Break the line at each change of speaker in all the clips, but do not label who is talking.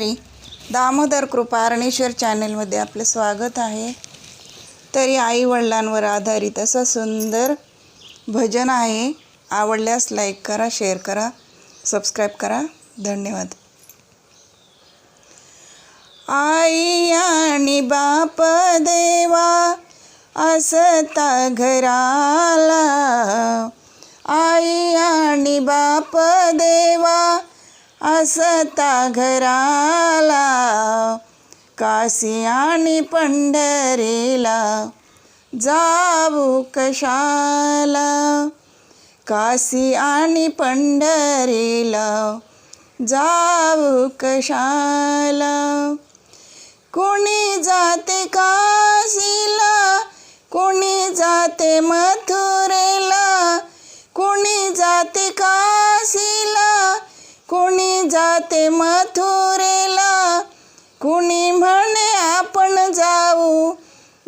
हरी. दामोदर कृपा अरणेश्वर चॅनेलमध्ये आपलं स्वागत आहे. तरी आई वडिलांवर आधारित असं सुंदर भजन आहे. आवडल्यास लाईक करा शेअर करा सबस्क्राईब करा. धन्यवाद. आई आणि बाप देवा असता घराला. आई आणि बाप देवा असता घराला काशी आणि पंढरीला जाऊ कशाला? काशी आणि पंढरीला जाऊ कशाला? कोणी जाते काशीला कोणी जाते मथुर कोणी जाते मथुरेला कुणी म्हणे आपण जाऊ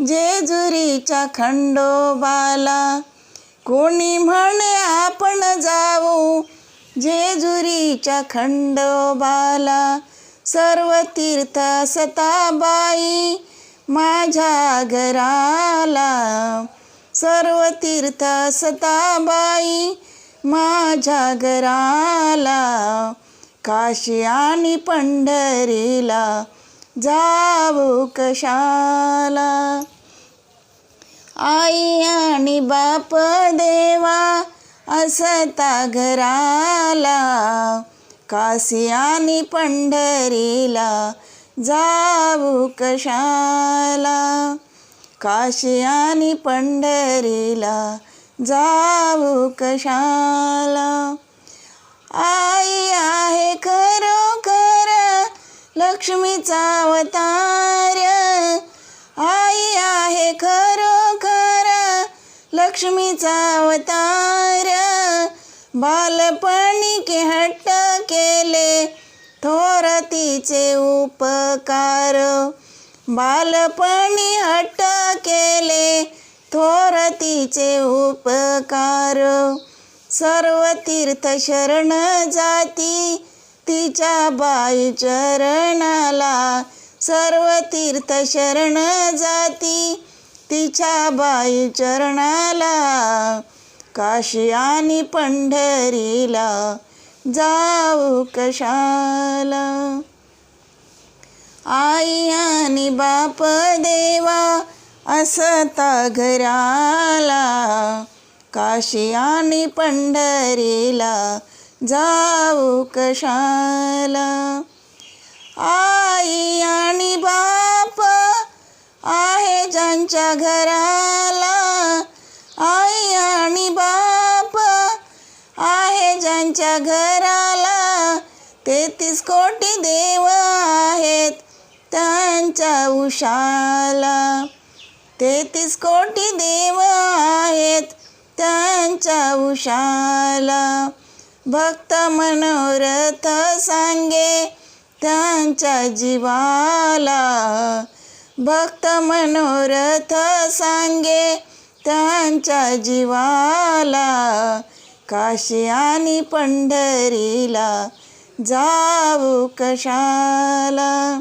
जेजुरीच्या खंडोबाला. कोणी म्हणे आपण जाऊ जेजुरीच्या खंडोबाला. सर्व तीर्थ सताबाई माझ्या घराला. सर्व तीर्थ सताबाई माझ्या घराला काशी आणि पंढरीला जाऊ कशाला? आई आणि बाप देवा असता घराला काशी आणि पंढरीला जाऊ कशाला? काशी आणि पंढरीला जाऊ कशाला? आई आहे खरोखर लक्ष्मीचा अवतार. आई आहे खरोखर लक्ष्मीचा अवतार. बालपणी के हट्ट केले थोर तिचे उपकार. बालपणी हट्ट केले थोर तिचे उपकार. सर्व तीर्थ शरण जाती तिच्या बाई चरणाला. सर्व तीर्थ शरण जाती तिच्या बाई चरणाला. काशी आणि पंढरीला जाऊ कशाला? आई आणि बाप देवा असता घराला काशी आणि पंढरीला जाऊ कशाला? आई आणि बाप आहे ज्यांच्या घराला आई आणि बाप आहे ज्यांच्या घराला. तेहतीस कोटी देव आहेत त्यांच्या उशाला. तेहतीस कोटी देव आहेत त्यांच्या उशाला. भक्त मनोरथ सांगे त्यांच्या जीवाला. भक्त मनोरथ सांगे त्यांच्या जीवाला. काशी आणि पंढरीला जाऊ कशाला?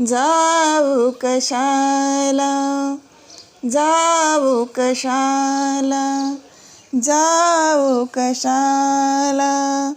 जाऊ कशाला जाऊ कशाला जाऊ कशाला.